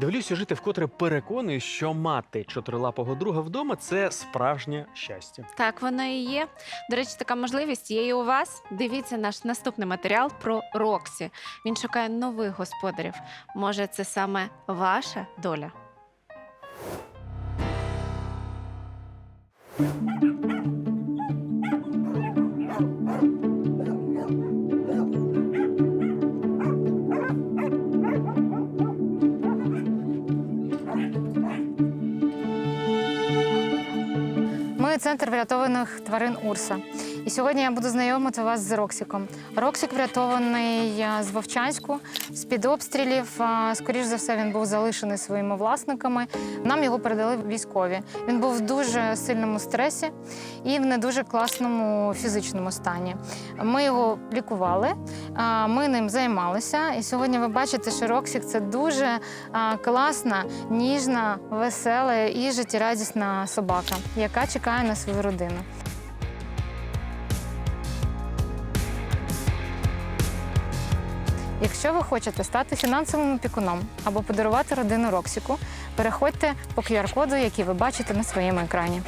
Дивлюся жити, вкотре переконую, що мати чотирилапого друга вдома це справжнє щастя. Так воно і є. До речі, така можливість є і у вас. Дивіться наш наступний матеріал про Роксі. Він шукає нових господарів. Може, це саме ваша доля? Ми центр врятованих тварин Урса. І сьогодні я буду знайомити вас з Роксіком. Роксік врятований е, з Вовчанську, з-під обстрілів. Е, Скоріш за все, він був залишений своїми власниками. Нам його передали військові. Він був в дуже сильному стресі і в не дуже класному фізичному стані. Ми його лікували, ми ним займалися. І сьогодні ви бачите, що Роксік це дуже класна, ніжна, весела і життєрадісна собака, яка чекає на свою родину. Якщо ви хочете стати фінансовим опікуном або подарувати родину Роксіку, переходьте по QR-коду, який ви бачите на своєму екрані.